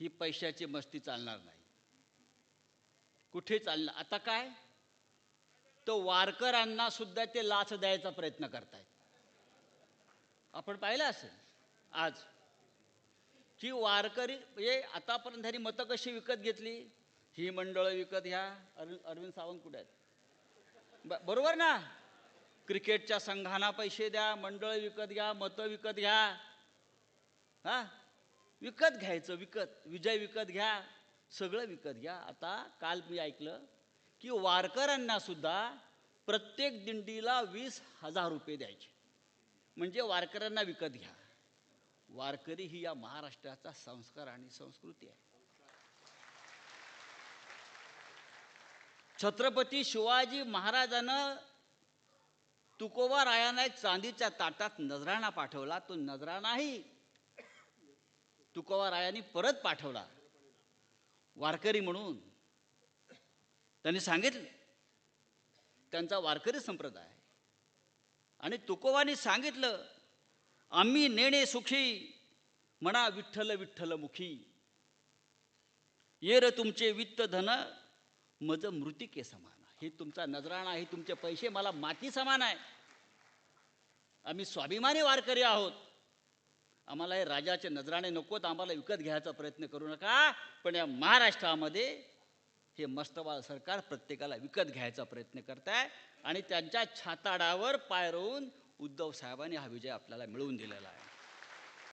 ही पैशाची मस्ती चालणार नाही. कुठे चालणार आता काय? तो वारकऱ्यांना सुद्धा ते लाच द्यायचा प्रयत्न करतायत. आपण पाहिलं असेल आज. की वारकरी म्हणजे आतापर्यंत त्यांनी मतं कशी विकत घेतली? ही मंडळं विकत घ्या. अरविंद अरविंद सावंत कुठे आहेत? ब- बरोबर ना? क्रिकेटच्या संघांना पैसे द्या मंडळ विकत घ्या मतं विकत घ्या. हा? विकत घ्यायचं विकत. विजय विकत घ्या सगळं विकत घ्या. आता काल मी ऐकलं की वारकऱ्यांना सुद्धा प्रत्येक दिंडीला वीस हजार रुपये द्यायचे. म्हणजे वारकऱ्यांना विकत घ्या. वारकरी ही या महाराष्ट्राचा संस्कार आणि संस्कृती आहे. छत्रपती शिवाजी महाराजानं तुकोबा रायांना एक चांदीच्या ताटात नजराणा पाठवला. तो नजराणाही तुकोबारायांनी परत पाठवला. वारकरी म्हणून. त्यांनी सांगितलं त्यांचा वारकरी संप्रदाय. आणि तुकोबाने सांगितलं आम्ही नेणे सुखी म्हणा विठ्ठल विठ्ठल मुखी. ये र तुमचे वित्त धन मज मृतिके समान हे तुमचा नजराणा हे तुमचे पैसे मला माती समान आहे. आम्ही स्वाभिमानी वारकरी आहोत. आम्हाला हे राजाचे नजराणे नकोत आम्हाला विकत घ्यायचा प्रयत्न करू नका. पण या महाराष्ट्रामध्ये हे मस्तवाल सरकार प्रत्येकाला विकत घ्यायचा प्रयत्न करत आहे आणि त्यांच्या छाताडावर पाय रोवून उद्धव साहेबांनी हा विजय आपल्याला मिळवून दिलेला आहे.